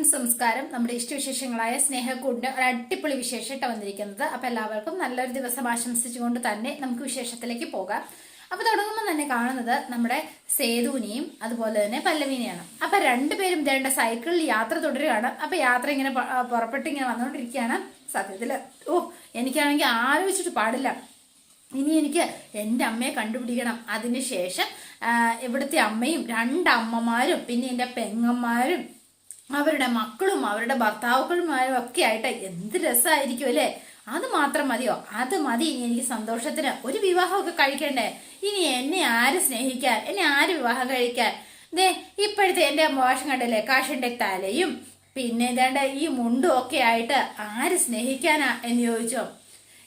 Friends നമസ്കാരം നമ്മുടെ ഇഷ്ടവിശേഷങ്ങളായ സ്നേഹക്കൂടിന്റെ ഒരു അടിപൊളി വിശേഷമായിട്ട് വന്നിരിക്കുന്നത്. അപ്പൊ എല്ലാവർക്കും നല്ലൊരു ദിവസം ആശംസിച്ചുകൊണ്ട് തന്നെ നമുക്ക് വിശേഷത്തിലേക്ക് പോകാം. അപ്പൊ തുടങ്ങുമ്പോൾ തന്നെ കാണുന്നത് നമ്മുടെ സേതുവിനെയും അതുപോലെ തന്നെ പല്ലവിനെയാണ്. അപ്പൊ രണ്ടുപേരും ഇതേണ്ട സൈക്കിളിൽ യാത്ര തുടരുകയാണ്. അപ്പൊ യാത്ര ഇങ്ങനെ പുറപ്പെട്ട് ഇങ്ങനെ വന്നുകൊണ്ടിരിക്കുകയാണ്. സത്യത്തിൽ ഓ എനിക്കാണെങ്കിൽ ആലോചിച്ചിട്ട് പാടില്ല. ഇനി എനിക്ക് എന്റെ അമ്മയെ കണ്ടുപിടിക്കണം. അതിനുശേഷം ഇവിടുത്തെ അമ്മയും രണ്ടമ്മമാരും പിന്നെ എന്റെ പെങ്ങന്മാരും അവരുടെ മക്കളും അവരുടെ ഭർത്താവുകളുമായും ഒക്കെ ആയിട്ട് എന്ത് രസമായിരിക്കും അല്ലേ? അത് മാത്രം മതിയോ? അത് മതി. ഇനി എനിക്ക് സന്തോഷത്തിന് ഒരു വിവാഹമൊക്കെ കഴിക്കണ്ടേ? ഇനി എന്നെ ആര് സ്നേഹിക്കാൻ? എന്നെ ആര് വിവാഹം കഴിക്കാൻ? ദേ ഇപ്പോഴത്തെ എന്റെ മോശം കണ്ടല്ലേ? കാഷിന്റെ തലയും പിന്നെ ഇതാണ്ട് ഈ മുണ്ടും ഒക്കെ ആയിട്ട് ആര് സ്നേഹിക്കാനാ എന്ന് ചോദിച്ചോ?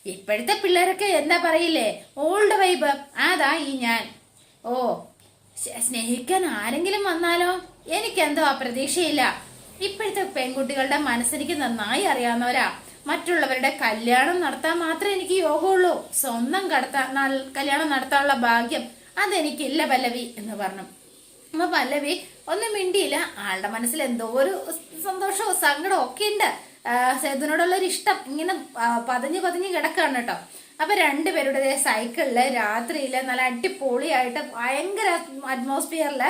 ഇപ്പോഴത്തെ പിള്ളേരൊക്കെ എന്താ പറയില്ലേ? Old vibe. അതാ ഈ ഞാൻ. ഓ സ്നേഹിക്കാൻ ആരെങ്കിലും വന്നാലോ? എനിക്കെന്തോ ആ പ്രതീക്ഷയില്ല. ഇപ്പോഴത്തെ പെൺകുട്ടികളുടെ മനസ്സെനിക്ക് നന്നായി അറിയാവുന്നവരാ. മറ്റുള്ളവരുടെ കല്യാണം നടത്താൻ മാത്രമേ എനിക്ക് യോഗമുള്ളൂ. സ്വന്തം കടത്താൻ കല്യാണം നടത്താനുള്ള ഭാഗ്യം അതെനിക്കില്ല പല്ലവി എന്ന് പറഞ്ഞു. അപ്പൊ പല്ലവി ഒന്നും മിണ്ടിയില്ല. ആളുടെ മനസ്സിൽ എന്തോ ഒരു സന്തോഷവും സങ്കടവും ഒക്കെ ഉണ്ട്. സേതുവിനോടുള്ള ഒരു ഇഷ്ടം. ഇങ്ങനെ പതിഞ്ഞു പതിഞ്ഞു കിടക്കാണ് കേട്ടോ. അപ്പൊ രണ്ടുപേരുടെ സൈക്കിളിൽ രാത്രിയിൽ നല്ല അടിപൊളിയായിട്ട് ഭയങ്കര അറ്റ്മോസ്ഫിയറിൽ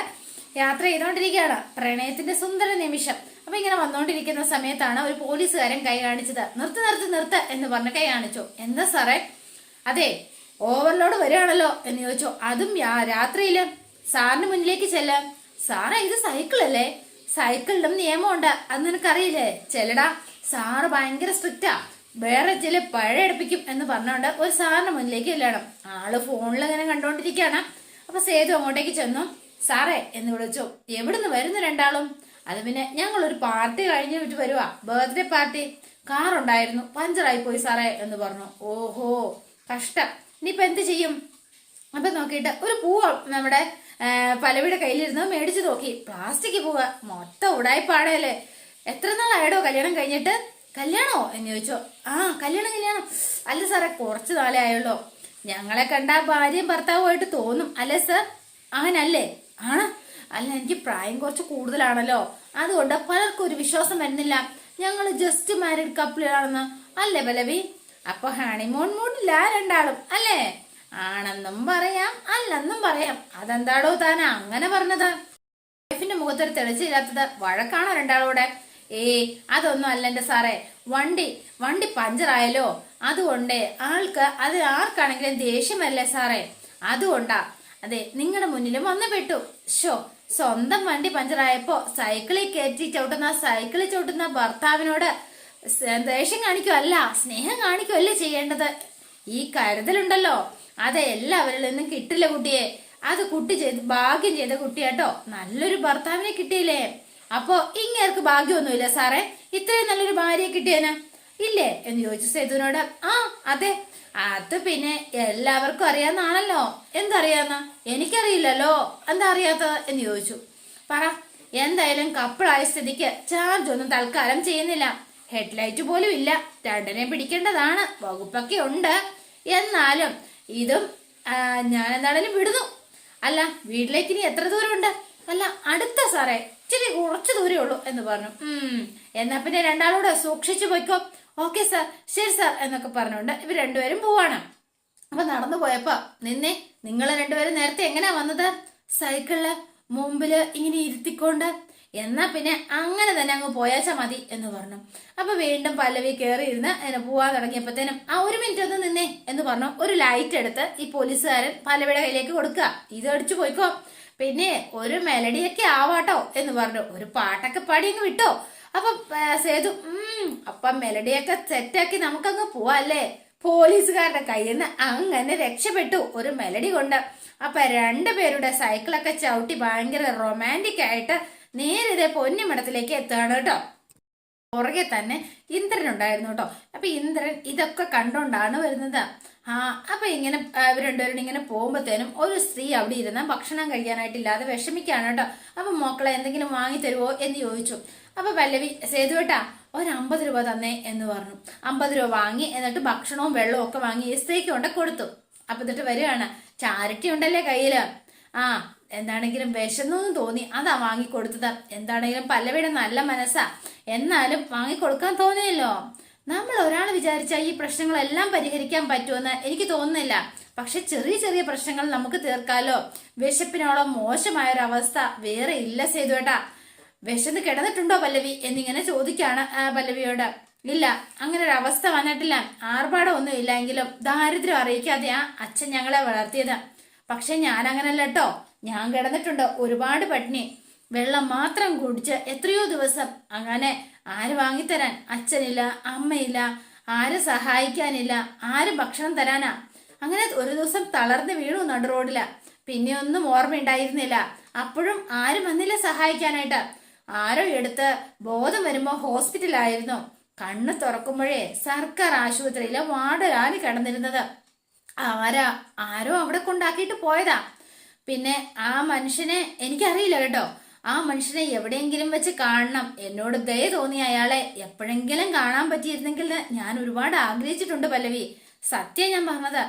യാത്ര ചെയ്തുകൊണ്ടിരിക്കുകയാണ്. പ്രണയത്തിന്റെ സുന്ദര നിമിഷം. അപ്പൊ ഇങ്ങനെ വന്നുകൊണ്ടിരിക്കുന്ന സമയത്താണ് ഒരു പോലീസുകാരൻ കൈ കാണിച്ചത് നിർത്ത് നിർത്ത് നിർത്ത് എന്ന് പറഞ്ഞ് കൈ കാണിച്ചു. എന്താ സാറേ? അതെ ഓവർലോഡ് വരികയാണല്ലോ എന്ന് ചോദിച്ചു. അതും രാത്രിയിൽ? സാറിന് മുന്നിലേക്ക് ചെല്ലാം. സാറേ ഇത് സൈക്കിൾ അല്ലേ സൈക്കിളിലും നിയമമുണ്ട്. അത് നിനക്കറിയില്ലേ? ചെല്ലടാ സാറ് ഭയങ്കര സ്ട്രിക്റ്റാ. വേറെ ചില പഴയടുപ്പിക്കും എന്ന് പറഞ്ഞുകൊണ്ട് ഒരു സാറിന് മുന്നിലേക്ക് ചെല്ലണം. ആൾ ഫോണിൽ ഇങ്ങനെ കണ്ടോണ്ടിരിക്കാണ്. അപ്പൊ സേതു അങ്ങോട്ടേക്ക് ചെന്നു. സാറേ എന്ന് വിളിച്ചു. എവിടുന്ന് വരുന്നു രണ്ടാളും? അത് പിന്നെ ഞങ്ങൾ ഒരു പാർട്ടി കഴിഞ്ഞ് വിട്ട് വരുവാ. ബർത്ത്ഡേ പാർട്ടി കാർ ഉണ്ടായിരുന്നു. പഞ്ചറായി പോയി സാറേ എന്ന് പറഞ്ഞു. ഓഹോ കഷ്ടം. ഇനിയിപ്പൊ എന്ത് ചെയ്യും? അപ്പൊ നോക്കിയിട്ട് ഒരു പൂവ് നമ്മുടെ പലവിടെ കയ്യിലിരുന്ന് മേടിച്ചു നോക്കി. പ്ലാസ്റ്റിക് പൂവ്. മൊത്തം ഉടായ്പാടല്ലേ. എത്ര നാളായടോ കല്യാണം കഴിഞ്ഞിട്ട്? കല്യാണോ? എന്ന് ചോദിച്ചോ. ആ കല്യാണം കല്യാണം. അല്ല സാറേ കുറച്ച് നാളെ ഞങ്ങളെ കണ്ട ഭാര്യയും ഭർത്താവുമായിട്ട് തോന്നും. അല്ലേ സർ? അങ്ങനല്ലേ ആണ്. അല്ല എനിക്ക് പ്രായം കുറച്ച് കൂടുതലാണല്ലോ. അതുകൊണ്ട് പലർക്കും ഒരു വിശ്വാസം വരുന്നില്ല. ഞങ്ങൾ ജസ്റ്റ് മാരീഡ് കപ്പിളാണെന്ന് അല്ലേ പലവി അപ്പൊ ഹണിമൂൺ മൂഡില്ല രണ്ടാളും അല്ലേ? ആണെന്നും പറയാം അല്ലെന്നും പറയാം. അതെന്താടോ താൻ അങ്ങനെ പറഞ്ഞത്? വൈഫിന്റെ മുഖത്തൊരു തെളിച്ചില്ലാത്തത് വഴക്കാണോ രണ്ടാളൂടെ? ഏ അതൊന്നും അല്ല എന്റെ സാറേ. വണ്ടി വണ്ടി പഞ്ചറായല്ലോ അതുകൊണ്ട് ആൾക്ക് അത് ആർക്കാണെങ്കിലും ദേഷ്യമല്ലേ സാറേ? അതുകൊണ്ടാ. അതെ നിങ്ങളുടെ മുന്നിലും വന്നു പെട്ടു. ഷോ സ്വന്തം വണ്ടി പഞ്ചറായപ്പോ സൈക്കിളിൽ കയറ്റി ചവിട്ടുന്ന സൈക്കിളിൽ ചവിട്ടുന്ന ഭർത്താവിനോട് ദേഷ്യം കാണിക്കുമല്ല സ്നേഹം കാണിക്കുമല്ല ചെയ്യേണ്ടത്? ഈ കരുതലുണ്ടല്ലോ. അത് എല്ലാവരിൽ നിന്നും കിട്ടില്ല കുട്ടിയെ. അത് കുട്ടി ചെയ്ത് ഭാഗ്യം ചെയ്ത കുട്ടിയാട്ടോ. നല്ലൊരു ഭർത്താവിനെ കിട്ടിയില്ലേ. അപ്പോ ഇങ്ങേർക്ക് ഭാഗ്യമൊന്നുമില്ല സാറേ. ഇത്രയും നല്ലൊരു ഭാര്യയെ കിട്ടിയേന്. ഇല്ലേ? എന്ന് ചോദിച്ചു സേതുവിനോട് ആ അതെ. അത് പിന്നെ എല്ലാവർക്കും അറിയാന്നാണല്ലോ എന്തറിയാന്ന എനിക്കറിയില്ലല്ലോ. എന്താ അറിയാത്തത്? എന്ന് ചോദിച്ചു. പറ എന്തായാലും കപ്പിളായ സ്ഥിതിക്ക് ചാർജ് ഒന്നും തൽക്കാലം ചെയ്യുന്നില്ല. ഹെഡ്ലൈറ്റ് പോലും ഇല്ല. രണ്ടിനെ പിടിക്കേണ്ടതാണ്. വകുപ്പൊക്കെ ഉണ്ട്. എന്നാലും ഇതും ഞാൻ എന്താണേലും വിടുന്നു. അല്ല വീട്ടിലേക്ക് ഇനി എത്ര ദൂരമുണ്ട്? അല്ല അടുത്ത സാറേ ഇച്ചിരി കുറച്ച് ദൂരേ ഉള്ളൂ എന്ന് പറഞ്ഞു. എന്നാ പിന്നെ രണ്ടാളൂടെ സൂക്ഷിച്ചു പോയിക്കോ. ഓക്കെ സാർ ശരി സാർ എന്നൊക്കെ പറഞ്ഞുകൊണ്ട് ഇവർ രണ്ടുപേരും പോവാണ്. അപ്പൊ നടന്നു പോയപ്പോ നിന്നെ നിങ്ങൾ രണ്ടുപേരും നേരത്തെ എങ്ങനെയാ വന്നത്? സൈക്കിളിൽ മുമ്പിൽ ഇങ്ങനെ ഇരുത്തിക്കൊണ്ട്. എന്നാ പിന്നെ അങ്ങനെ തന്നെ അങ്ങ് പോയാച്ചാ മതി എന്ന് പറഞ്ഞു. അപ്പൊ വീണ്ടും പല്ലവി കയറി ഇരുന്ന് അതിനെ പോവാൻ തുടങ്ങിയപ്പോഴത്തേനും ആ ഒരു മിനിറ്റ് ഒന്ന് നിന്നേ എന്ന് പറഞ്ഞു ഒരു ലൈറ്റ് എടുത്ത് ഈ പോലീസുകാരൻ പല്ലവിയുടെ കയ്യിലേക്ക് കൊടുക്കുക. ഇത് അടിച്ചു പോയിക്കോ. പിന്നെ ഒരു മെലഡിയൊക്കെ ആവാട്ടോ എന്ന് പറഞ്ഞു. ഒരു പാട്ടൊക്കെ പാടി അങ്ങ് വിട്ടോ. അപ്പൊ സേതു അപ്പൊ മെലഡിയൊക്കെ സെറ്റാക്കി നമുക്കങ്ങ് പോവാല്ലേ? പോലീസുകാരുടെ കയ്യിൽ നിന്ന് അങ്ങനെ രക്ഷപ്പെട്ടു ഒരു മെലഡി കൊണ്ട്. അപ്പൊ രണ്ടുപേരുടെ സൈക്കിളൊക്കെ ചവിട്ടി ഭയങ്കര റൊമാന്റിക് ആയിട്ട് നേരെ ഇതേ പൊന്നിമടത്തിലേക്ക് എത്തുകയാണ് കേട്ടോ. പുറകെ തന്നെ ഇന്ദ്രൻ ഉണ്ടായിരുന്നു കേട്ടോ. അപ്പൊ ഇന്ദ്രൻ ഇതൊക്കെ കണ്ടോണ്ടാണ് വരുന്നത്. ആ അപ്പൊ ഇങ്ങനെ ഇവർ രണ്ടുപേരും ഇങ്ങനെ പോകുമ്പോഴത്തേനും ഒരു സ്ത്രീ അവിടെ ഇരുന്ന ഭക്ഷണം കഴിക്കാനായിട്ടില്ലാതെ വിഷമിക്കാണ് കേട്ടോ. അപ്പൊ മക്കളെ എന്തെങ്കിലും വാങ്ങി തരുമോ എന്ന് ചോദിച്ചു. അപ്പൊ പല്ലവി സേതു കേട്ടാ ഒരു അമ്പത് രൂപ തന്നേ എന്ന് പറഞ്ഞു. അമ്പത് രൂപ വാങ്ങി എന്നിട്ട് ഭക്ഷണവും വെള്ളവും ഒക്കെ വാങ്ങി ഈ സ്ത്രീക്ക് കൊണ്ട് കൊടുത്തു. അപ്പൊ എന്നിട്ട് വരികയാണ്. ചാരിറ്റി ഉണ്ടല്ലേ കയ്യിൽ. ആ എന്താണെങ്കിലും വിശന്നു തോന്നി. അതാ വാങ്ങിക്കൊടുത്തത്. എന്താണെങ്കിലും പല്ലവിയുടെ നല്ല മനസ്സാ. എന്നാലും വാങ്ങിക്കൊടുക്കാൻ തോന്നിയല്ലോ. നമ്മൾ ഒരാൾ വിചാരിച്ചാൽ ഈ പ്രശ്നങ്ങളെല്ലാം പരിഹരിക്കാൻ പറ്റുമെന്ന് എനിക്ക് തോന്നുന്നില്ല. പക്ഷെ ചെറിയ ചെറിയ പ്രശ്നങ്ങൾ നമുക്ക് തീർക്കാലോ. വിശപ്പിനോളം മോശമായ ഒരു അവസ്ഥ വേറെ ഇല്ല സേതുവേട്ടാ വിശന്ന് കിടന്നിട്ടുണ്ടോ പല്ലവി എന്നിങ്ങനെ ചോദിക്കാണ് പല്ലവിയോട്. ഇല്ല അങ്ങനെ ഒരു അവസ്ഥ വന്നിട്ടില്ല. ആർഭാടം ഒന്നും ഇല്ലെങ്കിലും ദാരിദ്ര്യം അറിയിക്കാതെയാ അച്ഛൻ ഞങ്ങളെ വളർത്തിയത്. പക്ഷെ ഞാൻ അങ്ങനല്ല കേട്ടോ ഞാൻ കിടന്നിട്ടുണ്ട്. ഒരുപാട് പട്ടിണി. വെള്ളം മാത്രം കുടിച്ച് എത്രയോ ദിവസം അങ്ങനെ ആര് വാങ്ങിത്തരാൻ? അച്ഛനില്ല അമ്മയില്ല ആര് സഹായിക്കാനില്ല ആര് ഭക്ഷണം തരാനാ? അങ്ങനെ ഒരു ദിവസം തളർന്ന് വീണു നടു റോഡില. പിന്നെ ഒന്നും ഓർമ്മയുണ്ടായിരുന്നില്ല. അപ്പോഴും ആരും വന്നില്ല സഹായിക്കാനായിട്ട്. ആരോ എടുത്ത് ബോധം വരുമ്പോ ഹോസ്പിറ്റലായിരുന്നു കണ്ണ് തുറക്കുമ്പോഴേ സർക്കാർ ആശുപത്രിയിലെ വാർഡിലാണ് കിടന്നിരുന്നത്. ആരാ? ആരോ അവിടെ കൊണ്ടാക്കിയിട്ട് പോയതാ. പിന്നെ ആ മനുഷ്യനെ എനിക്കറിയില്ല കേട്ടോ. ആ മനുഷ്യനെ എവിടെയെങ്കിലും വെച്ച് കാണണം. എന്നോട് ദയ തോന്നി അയാളെ എപ്പോഴെങ്കിലും കാണാൻ പറ്റിയിരുന്നെങ്കിൽ ഞാൻ ഒരുപാട് ആഗ്രഹിച്ചിട്ടുണ്ട് പല്ലവി. സത്യം ഞാൻ പറഞ്ഞത്.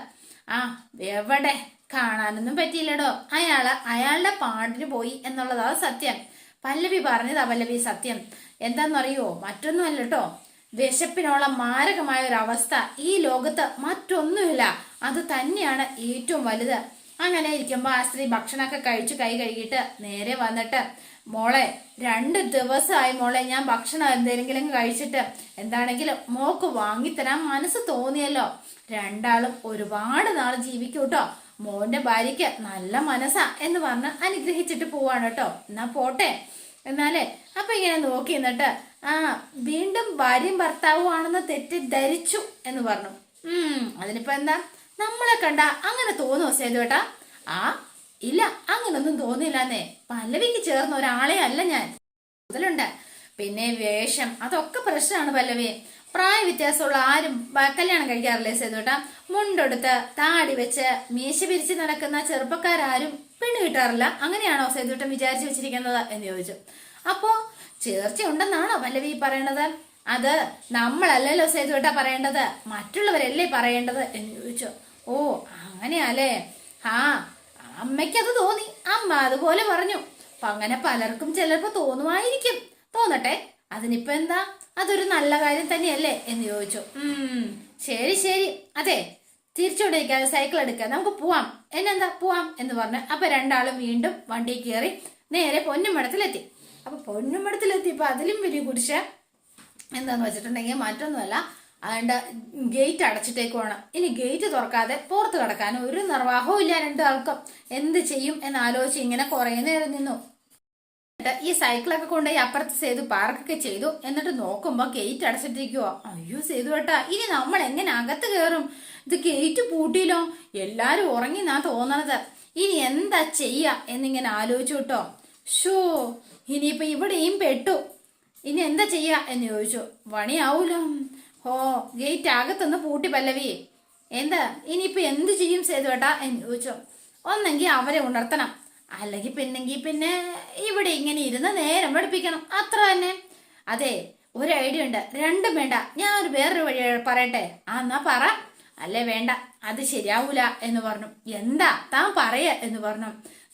ആ എവിടെ കാണാനൊന്നും പറ്റിയില്ലടോ. അയാൾ അയാളുടെ പാടിന് പോയി എന്നുള്ളതാ സത്യം. പല്ലവി പറഞ്ഞതാ പല്ലവി സത്യം. എന്താണെന്നറിയോ മറ്റൊന്നും അല്ല കേട്ടോ. വിശപ്പിനോളം മാരകമായ ഒരു അവസ്ഥ ഈ ലോകത്ത് മറ്റൊന്നുമില്ല. അത് തന്നെയാണ് ഏറ്റവും വലുത്. അങ്ങനെ ഇരിക്കുമ്പോ ആ സ്ത്രീ ഭക്ഷണമൊക്കെ കഴിച്ച് കൈ കഴുകിയിട്ട് നേരെ വന്നിട്ട് മോളെ രണ്ട് ദിവസമായി മോളെ ഞാൻ ഭക്ഷണം എന്തെങ്കിലും കഴിച്ചിട്ട് എന്താണെങ്കിലും മോക്ക് വാങ്ങിത്തരാൻ മനസ്സ് തോന്നിയല്ലോ. രണ്ടാളും ഒരുപാട് നാൾ ജീവിക്കും കേട്ടോ മോന്റെ ഭാര്യയ്ക്ക് നല്ല മനസ്സാ എന്ന് പറഞ്ഞ് അനുഗ്രഹിച്ചിട്ട് പോവാണ് കേട്ടോ. എന്നാ പോട്ടെ എന്നാലേ അപ്പൊ ഇങ്ങനെ നോക്കി നിന്നിട്ട് ആ വീണ്ടും ഭാര്യയും ഭർത്താവും ആണെന്ന് തെറ്റിദ്ധരിച്ചു എന്ന് പറഞ്ഞു. ഉം അതിനിപ്പോ എന്താ? നമ്മളെ കണ്ട അങ്ങനെ തോന്നുമോ സേതുവേട്ടാ ആ ഇല്ല അങ്ങനൊന്നും തോന്നിയില്ലെന്നേ. പല്ലവിക്ക് ചേർന്ന ഒരാളെ അല്ല ഞാൻ. മുതലുണ്ട്. പിന്നെ വേഷം അതൊക്കെ പ്രശ്നമാണ് പല്ലവി. പ്രായ വ്യത്യാസമുള്ള ആരും കല്യാണം കഴിക്കാറില്ലേ സേതുവേട്ടാ മുണ്ടെടുത്ത് താടി വെച്ച് മീശ പിരിച്ച് നടക്കുന്ന ചെറുപ്പക്കാരും പെണ്ണ് കിട്ടാറില്ല. അങ്ങനെയാണോ സേതുവേട്ടൻ വിചാരിച്ചു വെച്ചിരിക്കുന്നത് എന്ന് ചോദിച്ചു. അപ്പോ ചേർച്ച ഉണ്ടെന്നാണോ പല്ലവി പറയണത്? അത് നമ്മളല്ലല്ലോ സേതുട്ട പറയേണ്ടത്. മറ്റുള്ളവരല്ലേ പറയേണ്ടത് എന്ന് ചോദിച്ചു. ഓ അങ്ങനെയാലേ. ആ അമ്മയ്ക്കത് തോന്നി. അമ്മ അതുപോലെ പറഞ്ഞു. അപ്പൊ അങ്ങനെ പലർക്കും ചിലപ്പോ തോന്നുമായിരിക്കും. തോന്നട്ടെ അതിനിപ്പോ എന്താ? അതൊരു നല്ല കാര്യം തന്നെയല്ലേ എന്ന് ചോദിച്ചു. ഉം ശരി ശരി. അതെ തിരിച്ചുകൊണ്ടിരിക്കാതെ സൈക്കിൾ എടുക്കുക നമുക്ക് പോവാം. എന്നെന്താ? പോവാം എന്ന് പറഞ്ഞു അപ്പൊ രണ്ടാളും വീണ്ടും വണ്ടി കയറി നേരെ പൊന്നുമടത്തിലെത്തി അപ്പൊ പൊന്നുമടത്തിലെത്തിയപ്പോ അതിലും വലിയ കുരിശ് എന്താന്ന് വെച്ചിട്ടുണ്ടെങ്കിൽ മറ്റൊന്നുമല്ല അതുകൊണ്ട് ഗേറ്റ് അടച്ചിട്ടേക്കുവാണ് ഇനി ഗേറ്റ് തുറക്കാതെ പുറത്ത് കിടക്കാൻ ഒരു നിർവാഹവും ഇല്ല രണ്ടാൾക്കും. എന്ത് ചെയ്യും എന്ന് ആലോചിച്ച് ഇങ്ങനെ കുറേ നേരം നിന്നു. ഈ സൈക്കിളൊക്കെ കൊണ്ടുപോയി അപ്പുറത്ത് സേതു പാർക്കൊക്കെ ചെയ്തു. എന്നിട്ട് നോക്കുമ്പോ ഗേറ്റ് അടച്ചിട്ടിരിക്കുവോ. അയ്യോ സേതു ഏട്ടാ ഇനി നമ്മൾ എങ്ങനെ അകത്ത് കയറും? ഇത് ഗേറ്റ് പൂട്ടിയില്ലോ. എല്ലാരും ഉറങ്ങി നാ തോന്നണത്. ഇനി എന്താ ചെയ്യ എന്നിങ്ങനെ ആലോചിച്ചു കേട്ടോ. ഷോ ഇനിയിപ്പൊ ഇവിടെയും പെട്ടു. ഇനി എന്താ ചെയ്യ എന്ന് ചോദിച്ചു. പണിയാവൂലോ ഓ ഗേറ്റ് അകത്തൊന്ന് പൂട്ടി പല്ലവി. എന്താ? ഇനിയിപ്പോൾ എന്ത് ചെയ്യും സേതുവേട്ടാ? എന്ന് ചോദിച്ചു. ഒന്നെങ്കിൽ അവരെ ഉണർത്തണം. അല്ലെങ്കിൽ പിന്നെങ്കിൽ പിന്നെ ഇവിടെ ഇങ്ങനെ ഇരുന്ന് നേരം പഠിപ്പിക്കണം അത്ര തന്നെ. അതെ ഒരു ഐഡിയ ഉണ്ട്. രണ്ടും വേണ്ട. ഞാൻ ഒരു വേറൊരു വഴി പറയട്ടെ? ആ എന്നാ പറ. അല്ലേ വേണ്ട. അത് ശരിയാവൂല എന്ന് പറഞ്ഞു. എന്താ താൻ പറയ എന്ന് പറഞ്ഞു.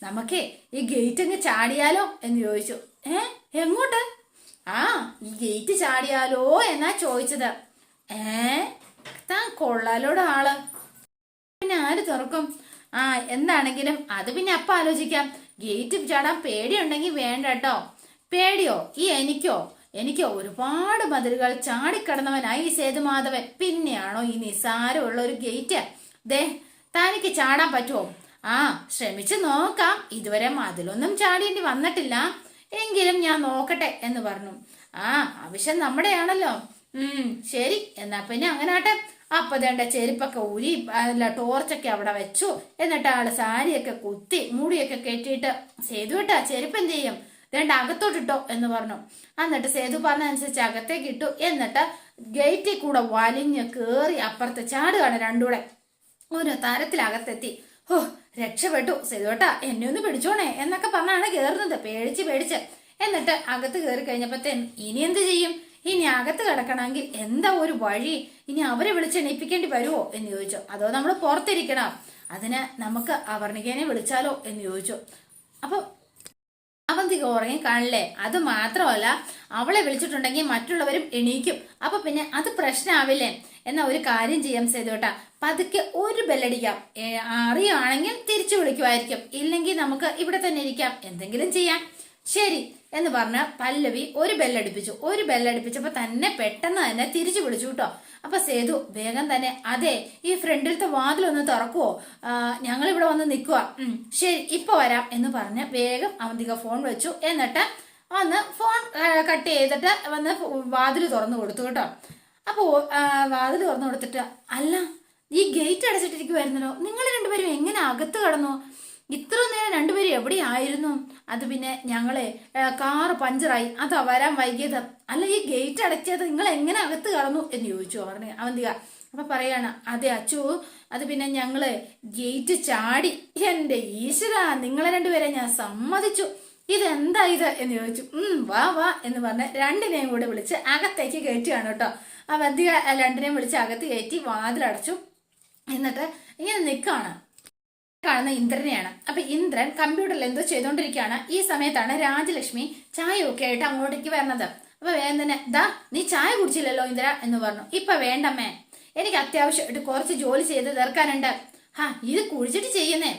നമുക്ക് ഈ ഗേറ്റ് അങ്ങ് ചാടിയാലോ എന്ന് ചോദിച്ചു. ഏ എങ്ങോട്ട്? ആ ഈ ഗേറ്റ് ചാടിയാലോ എന്നാ ചോദിച്ചത്. ഏ? താൻ കൊള്ളാലോടെ ആൾ. പിന്നെ ആര് തുറക്കും? ആ എന്താണെങ്കിലും അത് പിന്നെ അപ്പ ആലോചിക്കാം. ഗേറ്റ് ചാടാൻ പേടിയുണ്ടെങ്കിൽ വേണ്ട കേട്ടോ പേടിയോ? ഈ എനിക്കോ? എനിക്ക് ഒരുപാട് മതിലുകൾ ചാടിക്കടന്നവനായി ഈ സേതുമാധവൻ. പിന്നെയാണോ ഈ നിസാരമുള്ള ഒരു ഗേറ്റ്? ദേ തനിക്ക് ചാടാൻ പറ്റുമോ ആ ശ്രമിച്ചു നോക്കാം. ഇതുവരെ മതിലൊന്നും ചാടിയേണ്ടി വന്നിട്ടില്ല. എങ്കിലും ഞാൻ നോക്കട്ടെ എന്ന് പറഞ്ഞു. ആ ആവശ്യം നമ്മുടെയാണല്ലോ. ഉം ശരി. എന്നാ പിന്നെ അങ്ങനെ ആട്ടെ അപ്പൊ വേണ്ട ചെരുപ്പൊക്കെ ഉരി അല്ല ടോർച്ചൊക്കെ അവിടെ വെച്ചു. എന്നിട്ട് ആൾ സാരിയൊക്കെ കുത്തി മൂടിയൊക്കെ കെട്ടിയിട്ട് സേതു കേട്ടാ ചെരുപ്പ് എന്ത് ചെയ്യും? രണ്ട് അകത്തോട്ടിട്ടോ എന്ന് പറഞ്ഞു. എന്നിട്ട് സേതു പറഞ്ഞ അനുസരിച്ച് അകത്തേക്ക് ഇട്ടു എന്നിട്ട് ഗേറ്റിൽ കൂടെ വലിഞ്ഞ് കേറി അപ്പുറത്ത് ചാടുകയാണ് രണ്ടൂടെ ഒരു തരത്തിലകത്തെത്തി. ഓ രക്ഷപ്പെട്ടു. സേതുട്ടാ എന്നെ ഒന്ന് പിടിച്ചോണേ എന്നൊക്കെ പറഞ്ഞാണ് കേറുന്നത്. പേടിച്ച് പേടിച്ച്. എന്നിട്ട് അകത്ത് കയറി കഴിഞ്ഞപ്പോഴത്തേ ഇനി എന്ത് ചെയ്യും? ഇനി അകത്ത് കിടക്കണമെങ്കിൽ എന്താ ഒരു വഴി? ഇനി അവരെ വിളിച്ചെണീപ്പിക്കേണ്ടി വരുമോ എന്ന് ചോദിച്ചു. അതോ നമ്മൾ പുറത്തിരിക്കണം? അതിന് നമുക്ക് അവർണികേനെ വിളിച്ചാലോ? എന്ന് ചോദിച്ചു. അപ്പൊ അവന്തിക ഉറങ്ങി കാണില്ലേ? അത് മാത്രമല്ല അവളെ വിളിച്ചിട്ടുണ്ടെങ്കിൽ മറ്റുള്ളവരും എണീക്കും. അപ്പൊ പിന്നെ അത് പ്രശ്നമാവില്ലേ എന്നാ ഒരു കാര്യം ചെയ്യാം സേതുവേട്ടാ. പതുക്കെ ഒരു ബെല്ലടിക്കാം. അറിയുവാണെങ്കിൽ തിരിച്ചു വിളിക്കുമായിരിക്കും. ഇല്ലെങ്കിൽ നമുക്ക് ഇവിടെ തന്നെ ഇരിക്കാം. എന്തെങ്കിലും ചെയ്യാം. ശരി എന്ന് പറഞ്ഞ പല്ലവി ഒരു ബെല്ലടിപ്പിച്ചു ഒരു ബെല്ലടിപ്പിച്ചപ്പോ തന്നെ പെട്ടെന്ന് തന്നെ തിരിച്ചു വിളിച്ചു കേട്ടോ. അപ്പൊ സേതു വേഗം തന്നെ അതെ ഈ ഫ്രണ്ടിലത്തെ വാതിലൊന്ന് തുറക്കുവോ? ഞങ്ങൾ ഇവിടെ വന്ന് നിൽക്കുക ശരി ഇപ്പൊ വരാം എന്ന് പറഞ്ഞ് വേഗം അവന്തിക ഫോൺ വെച്ചു. എന്നിട്ട് വന്ന് ഫോൺ കട്ട് ചെയ്തിട്ട് വന്ന് വാതിൽ തുറന്നു കൊടുത്തു കേട്ടോ. അപ്പോ വാതിൽ തുറന്നു കൊടുത്തിട്ട് അല്ല ഈ ഗേറ്റ് അടച്ചിട്ടിരിക്കുവായിരുന്നല്ലോ. നിങ്ങൾ രണ്ടുപേരും എങ്ങനെ അകത്ത് കടന്നു? ഇത്ര നേരം രണ്ടുപേരും എവിടെയായിരുന്നു? അത് പിന്നെ ഞങ്ങളെ കാറ് പഞ്ചറായി. അതാ വരാൻ വൈകിയത്. അല്ല ഈ ഗേറ്റ് അടച്ചത് നിങ്ങൾ എങ്ങനെ അകത്ത് കടന്നു? എന്ന് ചോദിച്ചു അവൻ അവന്തിക അപ്പൊ പറയാണ് അതെ അച്ചു അത് പിന്നെ ഞങ്ങൾ ഗേറ്റ് ചാടി. എന്റെ ഈശ്വര നിങ്ങളെ രണ്ടുപേരെ ഞാൻ സമ്മതിച്ചു. ഇതെന്താ ഇത്? എന്ന് ചോദിച്ചു. ഉം വാ വാ എന്ന് പറഞ്ഞ് രണ്ടിനെയും കൂടെ വിളിച്ച് അകത്തേക്ക് കയറ്റുകയാണ് കേട്ടോ. ആ വന്തിക രണ്ടിനെയും വിളിച്ച് അകത്ത് കയറ്റി വാതിലടച്ചു. എന്നിട്ട് ഇങ്ങനെ നിൽക്കുകയാണ് കാണുന്ന ഇന്ദ്രനെയാണ്. അപ്പൊ ഇന്ദ്രൻ കമ്പ്യൂട്ടറിൽ എന്തോ ചെയ്തുകൊണ്ടിരിക്കുകയാണ് ഈ സമയത്താണ് രാജലക്ഷ്മി ചായ ഒക്കെ ആയിട്ട് അങ്ങോട്ടേക്ക് വരുന്നത് അപ്പൊ വേഗം ദാ നീ ചായ കുടിച്ചില്ലല്ലോ ഇന്ദ്ര എന്ന് പറഞ്ഞു. ഇപ്പൊ വേണ്ടമ്മേ എനിക്ക് അത്യാവശ്യമായിട്ട് കുറച്ച് ജോലി ചെയ്ത് തീർക്കാനുണ്ട്. ഹാ ഇത് കുടിച്ചിട്ട് ചെയ്യുന്നേ.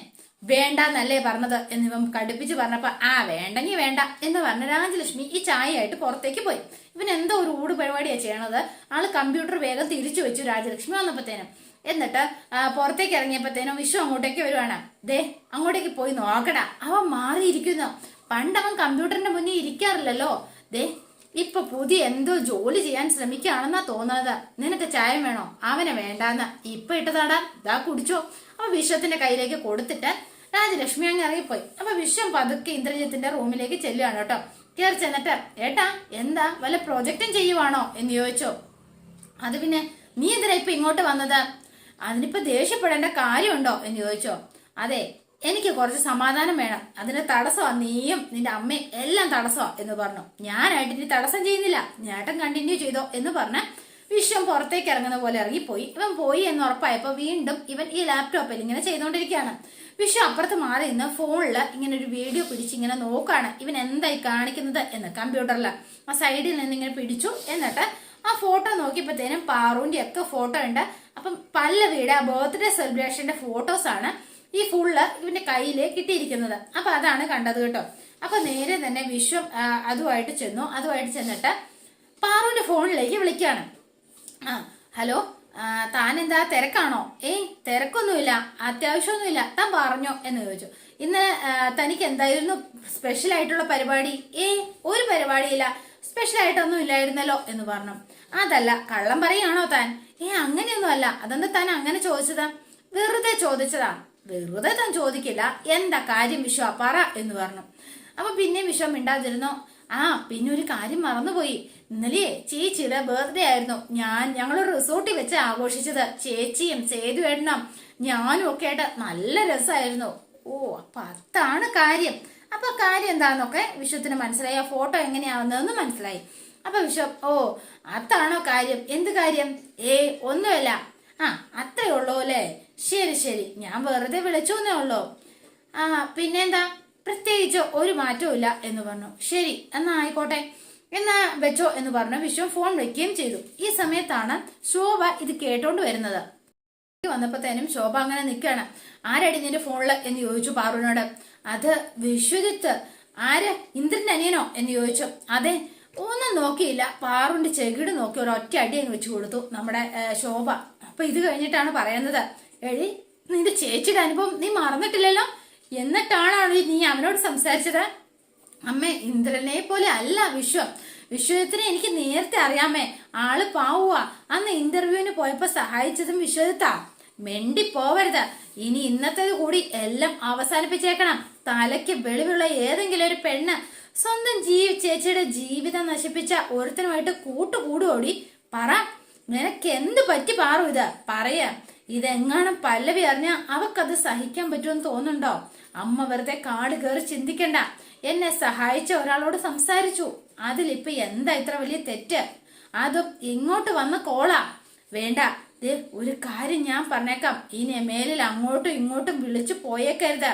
വേണ്ടെന്നല്ലേ പറഞ്ഞത് എന്നിവൻ കടുപ്പിച്ച് പറഞ്ഞപ്പോ ആ വേണ്ടെങ്കി വേണ്ട എന്ന് പറഞ്ഞ രാജലക്ഷ്മി ഈ ചായയായിട്ട് പുറത്തേക്ക് പോയി. ഇവൻ എന്തോ ഒരു ഊട് പരിപാടിയാണ് ചെയ്യണത്. ആൾ കമ്പ്യൂട്ടർ വേഗം തിരിച്ചു വെച്ചു രാജലക്ഷ്മി വന്നപ്പോഴത്തേനും എന്നിട്ട് പുറത്തേക്ക് ഇറങ്ങിയപ്പോഴത്തേനും വിശ്വം അങ്ങോട്ടേക്ക് വരുവാണ്. ദേ അങ്ങോട്ടേക്ക് പോയി നോക്കടാ. അവൻ മാറിയിരിക്കുന്നു. പണ്ട് അവൻ കമ്പ്യൂട്ടറിന്റെ മുന്നിൽ ഇരിക്കാറില്ലല്ലോ. ദേ ഇപ്പൊ പുതിയ എന്തോ ജോലി ചെയ്യാൻ ശ്രമിക്കുകയാണെന്നാ തോന്നുന്നത്. നിനക്ക് ചായ വേണോ? അവനെ വേണ്ടാന്ന്. ഇപ്പൊ ഇട്ടതാടാ. ദാ കുടിച്ചോ. അപ്പൊ വിശ്വത്തിന്റെ കയ്യിലേക്ക് കൊടുത്തിട്ട് രാജലക്ഷ്മി അങ്ങ് ഇറങ്ങിപ്പോയി. അപ്പൊ വിശ്വം പതുക്കെ ഇന്ദ്രജിത്തിന്റെ റൂമിലേക്ക് ചെല്ലുകയാണ് കേട്ടോ. കയറി ചെന്നിട്ട് ഏട്ടാ എന്താ? വല്ല പ്രൊജക്റ്റും ചെയ്യുവാണോ? എന്ന് ചോദിച്ചോ. അത് പിന്നെ നീ എന്തിനാ ഇപ്പൊ ഇങ്ങോട്ട് വന്നത്? അതിനിപ്പോ ദേഷ്യപ്പെടേണ്ട കാര്യമുണ്ടോ എന്ന് ചോദിച്ചോ? അതെ എനിക്ക് കുറച്ച് സമാധാനം വേണം. അതിന് തടസ്സമാ നീയും നിന്റെ അമ്മയും എല്ലാം തടസ്സമാ എന്ന് പറഞ്ഞു. ഞാനായിട്ട് ഇനി തടസ്സം ചെയ്യുന്നില്ല. ഞാട്ടൻ കണ്ടിന്യൂ ചെയ്തോ എന്ന് പറഞ്ഞ് വിശ്വം പുറത്തേക്ക് ഇറങ്ങുന്ന പോലെ ഇറങ്ങിപ്പോയി. ഇവൻ പോയി എന്ന് ഉറപ്പായപ്പോ വീണ്ടും ഇവൻ ഈ ലാപ്ടോപ്പിൽ ഇങ്ങനെ ചെയ്തുകൊണ്ടിരിക്കുകയാണ് വിശ്വം അപ്പുറത്ത് മാറി നിന്ന് ഫോണിൽ ഇങ്ങനെ ഒരു വീഡിയോ പിടിച്ച് ഇങ്ങനെ നോക്കാണ് ഇവൻ എന്തായി കാണിക്കുന്നത് എന്ന് കമ്പ്യൂട്ടറിൽ ആ സൈഡിൽ നിന്ന് ഇങ്ങനെ പിടിച്ചു. എന്നിട്ട് ആ ഫോട്ടോ നോക്കിയപ്പോഴത്തേനും പാറുവിന്റെ ഒക്കെ ഫോട്ടോ ഉണ്ട്. അപ്പം പല്ലവിയുടെ ആ ബർത്ത്ഡേ സെലിബ്രേഷന്റെ ഫോട്ടോസ് ആണ് ഈ ഫുള്ള് ഇവന്റെ കയ്യിൽ കിട്ടിയിരിക്കുന്നത്. അപ്പൊ അതാണ് കണ്ടത് കേട്ടോ. അപ്പൊ നേരെ തന്നെ വിശ്വം അതുമായിട്ട് ചെന്നു. അതുമായിട്ട് ചെന്നിട്ട് പാറുവിന്റെ ഫോണിലേക്ക് വിളിക്കുകയാണ് ആ ഹലോ താൻ എന്താ തിരക്കാണോ? ഏയ് തിരക്കൊന്നുമില്ല അത്യാവശ്യമൊന്നുമില്ല താൻ പറഞ്ഞോ എന്ന് ചോദിച്ചു. ഇന്ന് തനിക്ക് എന്തായിരുന്നു സ്പെഷ്യൽ ആയിട്ടുള്ള പരിപാടി? ഏയ് ഒരു പരിപാടിയില്ല. സ്പെഷ്യൽ ആയിട്ടൊന്നും ഇല്ലായിരുന്നല്ലോ എന്ന് പറഞ്ഞു. അതല്ല കള്ളം പറയാണോ താൻ. ഏ അങ്ങനെയൊന്നും അല്ല അതെന്താ താൻ അങ്ങനെ ചോദിച്ചതാ? വെറുതെ ചോദിച്ചതാ. വെറുതെ താൻ ചോദിക്കില്ല. എന്താ കാര്യം വിശ്വ? പറ എന്ന് പറഞ്ഞു. അപ്പൊ പിന്നെ വിശ്വം മിണ്ടാതിരുന്നു. ആ പിന്നെ ഒരു കാര്യം മറന്നുപോയി. ഇന്നലെ ചേച്ചിയുടെ ബർത്ത്ഡേ ആയിരുന്നു. ഞാൻ ഞങ്ങളൊരു റിസോർട്ടിൽ വെച്ച് ആഘോഷിച്ചത്. ചേച്ചിയും സേതു എണ്ണം ഞാനും ഒക്കെ ആയിട്ട് നല്ല രസമായിരുന്നു. ഓ അപ്പൊ അതാണ് കാര്യം. അപ്പൊ കാര്യം എന്താന്നൊക്കെ വിശ്വത്തിന് മനസ്സിലായി. ആ ഫോട്ടോ എങ്ങനെയാവുന്നതെന്ന് മനസ്സിലായി. അപ്പൊ വിശ്വം ഓ അതാണോ കാര്യം? എന്ത് കാര്യം? ഏ ഒന്നുമല്ല. ആ അത്രേ ഉള്ളൂ അല്ലേ? ശരി ശരി. ഞാൻ വെറുതെ വിളിച്ചു എന്നേ ഉള്ളൂ. ആ പിന്നെന്താ? പ്രത്യേകിച്ച് ഒരു മാറ്റവും ഇല്ല എന്ന് പറഞ്ഞു. ശരി എന്നാ ആയിക്കോട്ടെ. എന്നാ വെച്ചോ എന്ന് പറഞ്ഞു വിശ്വം ഫോൺ വെക്കുകയും ചെയ്തു. ഈ സമയത്താണ് ശോഭ ഇത് കേട്ടോണ്ട് വരുന്നത്. വന്നപ്പോഴത്തേനും ശോഭ അങ്ങനെ നിൽക്കുകയാണ്. ആരടി നിന്റെ ഫോണിൽ? എന്ന് ചോദിച്ചു പാറുവിനോട്. അത് വിശ്വജിത്ത് ആര്? ഇന്ദ്രന്റെ അനിയനോ? എന്ന് ചോദിച്ചു. അതെ. ഒന്നും നോക്കിയില്ല. പാറുവിന്റെ ചെകിട് നോക്കി ഒരു ഒറ്റ അടി അങ്ങ് വെച്ചു കൊടുത്തു നമ്മുടെ ശോഭ. അപ്പൊ ഇത് കഴിഞ്ഞിട്ടാണ് പറയുന്നത്. എഴി നിന്റെ ചേച്ചിയുടെ അനുഭവം നീ മറന്നിട്ടില്ലല്ലോ? എന്നിട്ടാണോ നീ അവനോട് സംസാരിച്ചത്? അമ്മ ഇന്ദ്രനെ പോലെ അല്ല വിശ്വം. വിശ്വജിത്തിനെ എനിക്ക് നേരത്തെ അറിയാമേ. ആൾ പാവുക അന്ന് ഇന്റർവ്യൂവിന് പോയപ്പോ സഹായിച്ചതും വിശ്വജിത്താ. മെണ്ടി പോവരുത് ഇനി ഇന്നത്തേത് കൂടി എല്ലാം അവസാനിപ്പിച്ചേക്കണം. തലയ്ക്ക് വെളിവുള്ള ഏതെങ്കിലും ഒരു പെണ്ണ് സ്വന്തം ജീവി ചേച്ചിയുടെ ജീവിതം നശിപ്പിച്ച ഒരുത്തനുമായിട്ട് കൂട്ടുകൂടുകൂടി പറ. നിനക്ക് എന്ത് പറ്റി പാറു ഇത്? പറയാ. ഇതെങ്ങാനും പല്ലവി അറിഞ്ഞ അവക്കത് സഹിക്കാൻ പറ്റുമെന്ന് തോന്നുന്നുണ്ടോ? അമ്മ വെറുതെ കാട് കയറി ചിന്തിക്കണ്ട. എന്നെ സഹായിച്ച ഒരാളോട് സംസാരിച്ചു. അതിലിപ്പൊ എന്താ ഇത്ര വലിയ തെറ്റ്? അതും ഇങ്ങോട്ട് വന്ന കോളാ. വേണ്ട. ഒരു കാര്യം ഞാൻ പറഞ്ഞേക്കാം. ഇനി മേലിൽ അങ്ങോട്ടും ഇങ്ങോട്ടും വിളിച്ചു പോയേക്കരുത്.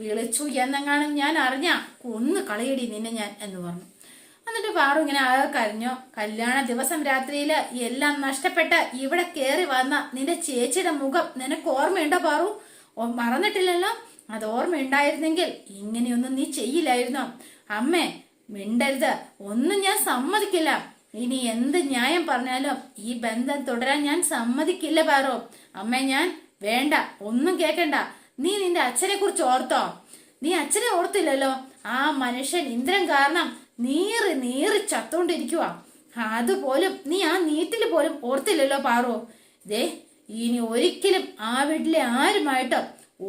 വിളിച്ചു എന്നെങ്ങാനും ഞാൻ അറിഞ്ഞ? കൊന്നു കളയടി നിന്നെ ഞാൻ എന്ന് പറഞ്ഞു. എന്നിട്ട് പാറു ഇങ്ങനെ ആകെ കരഞ്ഞു. കല്യാണ ദിവസം രാത്രിയിൽ എല്ലാം നഷ്ടപ്പെട്ട് ഇവിടെ കയറി വന്ന നിന്റെ ചേച്ചിയുടെ മുഖം നിനക്ക് ഓർമ്മയുണ്ടോ പാറു? മറന്നിട്ടില്ലല്ലോ? അത് ഓർമ്മയുണ്ടായിരുന്നെങ്കിൽ ഇങ്ങനെയൊന്നും നീ ചെയ്യില്ലായിരുന്നോ? അമ്മേ മിണ്ടരുത്. ഒന്നും ഞാൻ സമ്മതിക്കില്ല. ഇനി എന്ത് ന്യായം പറഞ്ഞാലും ഈ ബന്ധം തുടരാൻ ഞാൻ സമ്മതിക്കില്ല പാറു. അമ്മേ ഞാൻ വേണ്ട. ഒന്നും കേക്കണ്ട. നീ നിന്റെ അച്ഛനെ കുറിച്ച് ഓർത്തോ? നീ അച്ഛനെ ഓർത്തില്ലല്ലോ? ആ മനുഷ്യൻ ഇന്ദ്രൻ കാരണം നീറി നീറി ചത്തോണ്ടിരിക്കുക അതുപോലും നീ ആ നീറ്റിൽ പോലും ഓർത്തില്ലല്ലോ പാറു ദേ ഇനി ഒരിക്കലും ആ വീട്ടിലെ ആരുമായിട്ട്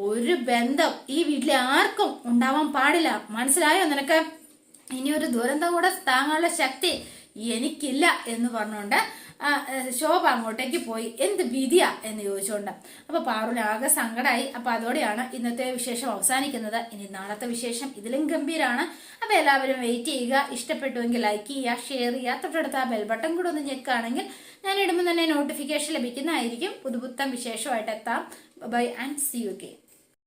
ഒരു ബന്ധം ഈ വീട്ടിലെ ആർക്കും ഉണ്ടാവാൻ പാടില്ല. മനസ്സിലായോ നിനക്ക്? ഇനി ഒരു ദുരന്തം കൂടെ താങ്ങാനുള്ള ശക്തി എനിക്കില്ല എന്ന് പറഞ്ഞുകൊണ്ട് ആ, ശോഭ അങ്ങോട്ടേക്ക് പോയി. എന്ത് വിധിയാ? എന്ന് ചോദിച്ചുകൊണ്ട്. അപ്പൊ പാറുവിന് ആകെ സങ്കടമായി അപ്പൊ അതോടെയാണ് ഇന്നത്തെ വിശേഷം അവസാനിക്കുന്നത്. ഇനി നാളത്തെ വിശേഷം ഇതിലും ഗംഭീരാണ്. അപ്പൊ എല്ലാവരും വെയിറ്റ് ചെയ്യുക. ഇഷ്ടപ്പെട്ടുവെങ്കിൽ ലൈക്ക് ചെയ്യുക ഷെയർ ചെയ്യുക. തൊട്ടടുത്ത ആ ബെൽ ബട്ടൺ കൂടെ ഒന്ന് ഞെക്കുകയാണെങ്കിൽ ഞാൻ ഇടുമ്പോൾ തന്നെ നോട്ടിഫിക്കേഷൻ ലഭിക്കുന്നതായിരിക്കും. പുതുപുത്തം വിശേഷമായിട്ട് എത്താം. Bye and see you K